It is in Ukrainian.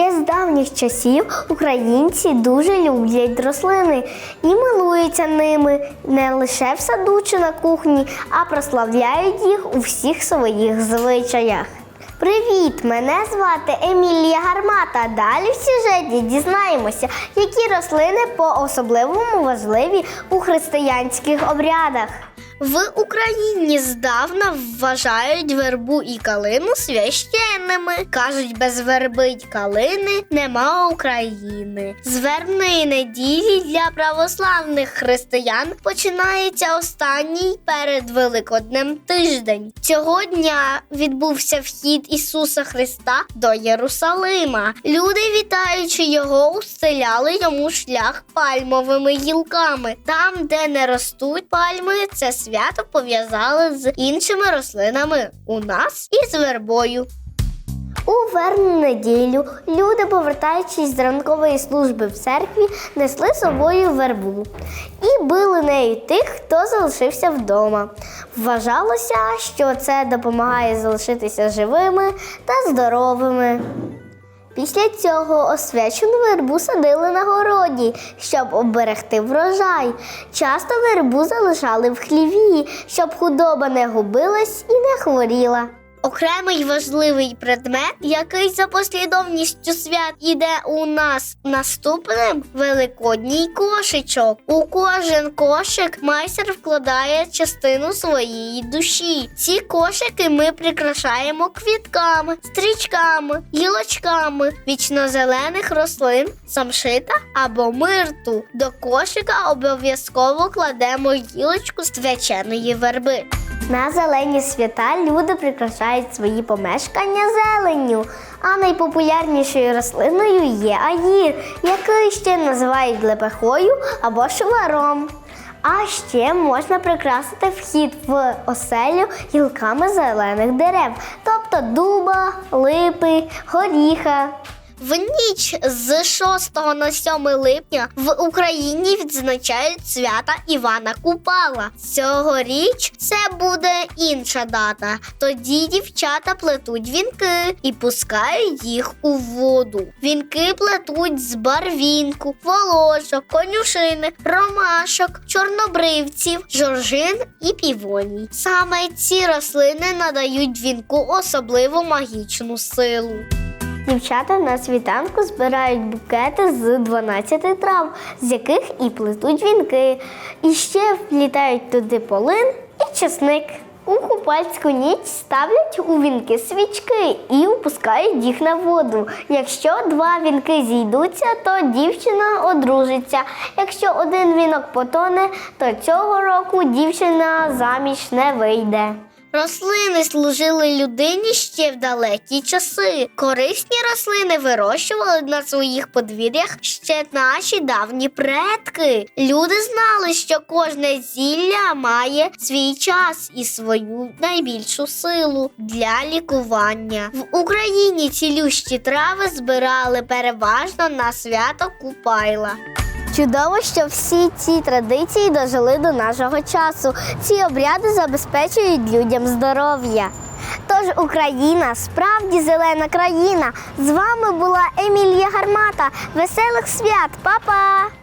Ще з давніх часів українці дуже люблять рослини і милуються ними не лише в саду чи на кухні, а прославляють їх у всіх своїх звичаях. Привіт! Мене звати Емілія Гармата. Далі в сюжеті дізнаємося, які рослини по-особливому важливі у християнських обрядах. В Україні здавна вважають вербу і калину священними. Кажуть, без верби й калини нема України. З вербної неділі для православних християн починається останній перед Великоднем тиждень. Цього дня відбувся вхід Ісуса Христа до Єрусалима. Люди, вітаючи його, устеляли йому шлях пальмовими гілками. Там, де не ростуть пальми, це свято пов'язали з іншими рослинами у нас і з вербою. У вербну неділю люди, повертаючись з ранкової служби в церкві, несли собою вербу і били нею тих, хто залишився вдома. Вважалося, що це допомагає залишитися живими та здоровими. Після цього освячену вербу садили на городі, щоб оберегти врожай. Часто вербу залишали в хліві, щоб худоба не губилась і не хворіла. Окремий важливий предмет, який за послідовністю свят іде у нас наступним великодній кошичок. У кожен кошик майстер вкладає частину своєї душі. Ці кошики ми прикрашаємо квітками, стрічками, гілочками вічнозелених рослин, самшита або мирту. До кошика обов'язково кладемо гілочку з твяченої верби. На зелені свята люди прикрашають свої помешкання зеленню, а найпопулярнішою рослиною є аїр, який ще називають лепехою або шваром. А ще можна прикрасити вхід в оселю гілками зелених дерев, тобто дуба, липи, горіха. В ніч з 6 на 7 липня в Україні відзначають свята Івана Купала. Цьогоріч це буде інша дата. Тоді дівчата плетуть вінки і пускають їх у воду. Вінки плетуть з барвінку, волошок, конюшини, ромашок, чорнобривців, жоржин і півоній. Саме ці рослини надають вінку особливу магічну силу. Дівчата на світанку збирають букети з 12 трав, з яких і плетуть вінки. І ще вплітають туди полин і чесник. У купальську ніч ставлять у вінки свічки і опускають їх на воду. Якщо два вінки зійдуться, то дівчина одружиться. Якщо один вінок потоне, то цього року дівчина заміж не вийде. Рослини служили людині ще в далекі часи. Корисні рослини вирощували на своїх подвір'ях ще наші давні предки. Люди знали, що кожне зілля має свій час і свою найбільшу силу для лікування. В Україні цілющі трави збирали переважно на свято Купайла. Чудово, що всі ці традиції дожили до нашого часу. Ці обряди забезпечують людям здоров'я. Тож Україна справді зелена країна. З вами була Емілія Гармата. Веселих свят, Па-па!